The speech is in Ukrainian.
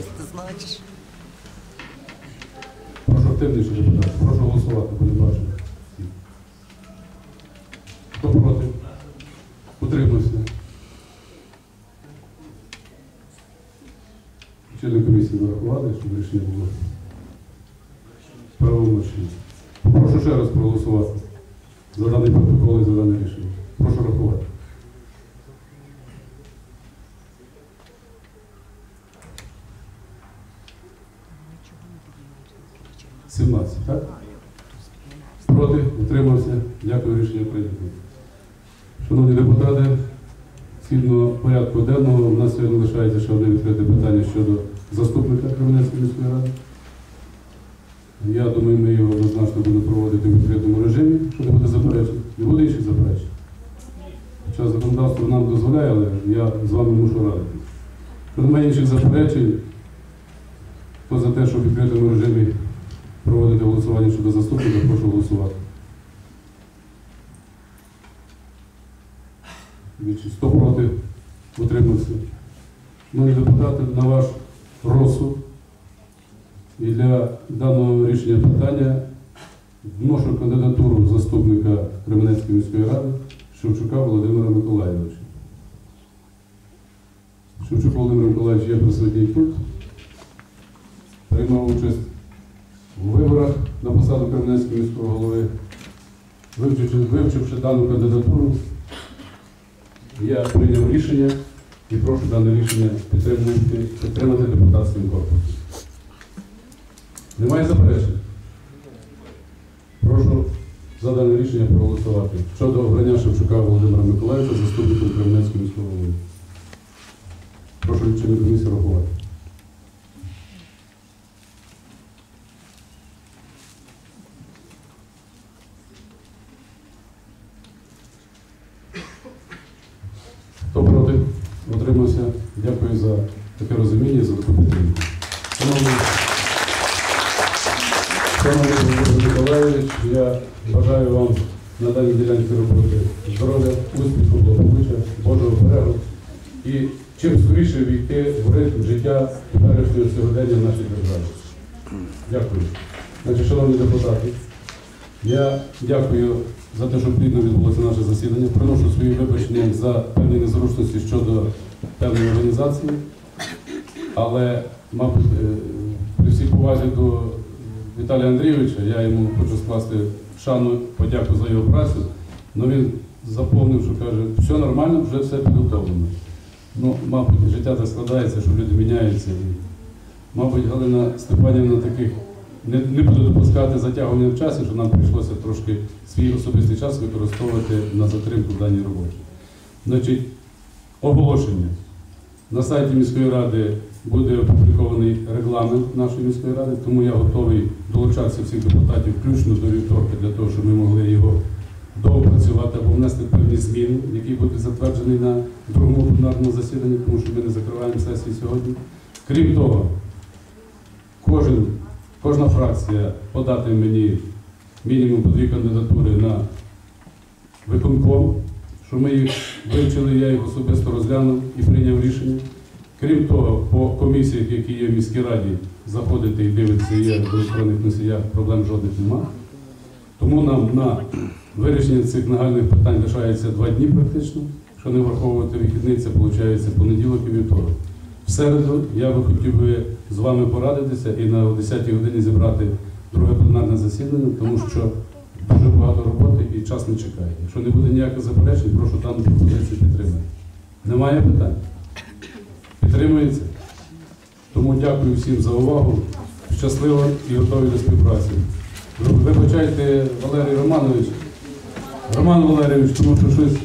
щось ти значиш. Прошу активніше депутати. Прошу голосувати, будемо бачити. Хто проти? Утримався. Члени комісії нарахували, щоб рішення було правомочне. Прошу ще раз проголосувати за даний протокол і за дане рішення. Прошу рахувати. Сімнадцять, так? Проти? Утримався. Дякую, рішення прийнято. Шановні депутати, згідно порядку денного, у нас сьогодні лишається ще одне відкрите питання щодо заступника Кременецької міської ради. Я думаю, ми його однозначно будемо проводити в відкритому режимі, що не буде заперечень. Не буде інших заперечень. Хоча законодавство нам дозволяє, але я з вами мушу радити. Що немає інших заперечень, хто за те, щоб в відкритому режимі проводити голосування щодо заступника, прошу голосувати. Більшість 100 проти, утримався. Шановні депутати, на ваш розсуд і для даного рішення питання вношу кандидатуру заступника Кременецької міської ради Шевчука Володимира Миколаєвича. Шевчук Володимир Миколаївич є присутній тут. Приймав участь у виборах на посаду Кременецького міського голови. Вивчивши, вивчивши дану кандидатуру, я прийняв рішення і прошу дане рішення підтримати, підтримати депутатським корпусом. Немає заперечень? Прошу за дане рішення проголосувати щодо обрання Шевчука Володимира Миколаївича заступником Кременецького міського голови. Прошу лічильну комісію рахувати. Хто проти? Утримався. Дякую за таке розуміння, за таку підтримку. Шановний Володимир Миколаївич, я бажаю вам на даній ділянці роботи здоров'я, успіху, благополуччя, Божого берегу і чим скоріше війти в ритм життя теперішнього сьогодення в нашій державі. Дякую. Значить, шановні депутати, я дякую за те, що плідно відбулося наше засідання. Приношу свої вибачення за певні незручності щодо певної організації, але, мабуть, е, при всій повазі до Віталія Андрійовича, я йому хочу скласти шану, подяку за його працю. але він заповнив, що каже, все нормально, вже все підготовлено. Ну, мабуть, життя так складається, що люди міняються. Мабуть, Галина Степанівна таких не, не буде допускати затягування в часі, що нам прийшлося трошки свій особистий час використовувати на затримку в даній роботі. Значить, оголошення. На сайті міської ради буде опублікований регламент нашої міської ради, тому я готовий долучатися всіх депутатів, включно до вівторка, для того, щоб ми могли його доопрацювати або внести певні зміни, які будуть затверджені на другому пленарному засіданні, тому що ми не закриваємо сесію сьогодні. Крім того, кожен, кожна фракція подати мені мінімум по дві кандидатури на виконком, що ми їх вивчили, я їх особисто розглянув і прийняв рішення. Крім того, по комісіях, які є в міській раді, заходити і дивитися, є в електронних носіях, проблем жодних нема. Тому нам на вирішення цих нагальних питань лишається два дні практично. Якщо не враховувати вихідний, це виходить понеділок і вівторок. В середу я би хотів би з вами порадитися і на 10-й годині зібрати друге пленарне засідання, тому що дуже багато роботи і час не чекає. Якщо не буде ніяких заперечень, прошу дану пропозицію підтримати. Немає питань? Підтримується? Тому дякую всім за увагу. Щасливо і готові до співпраці. Ви- Вибачайте, Валерій Романович. Роман Валерійович, тому що щось.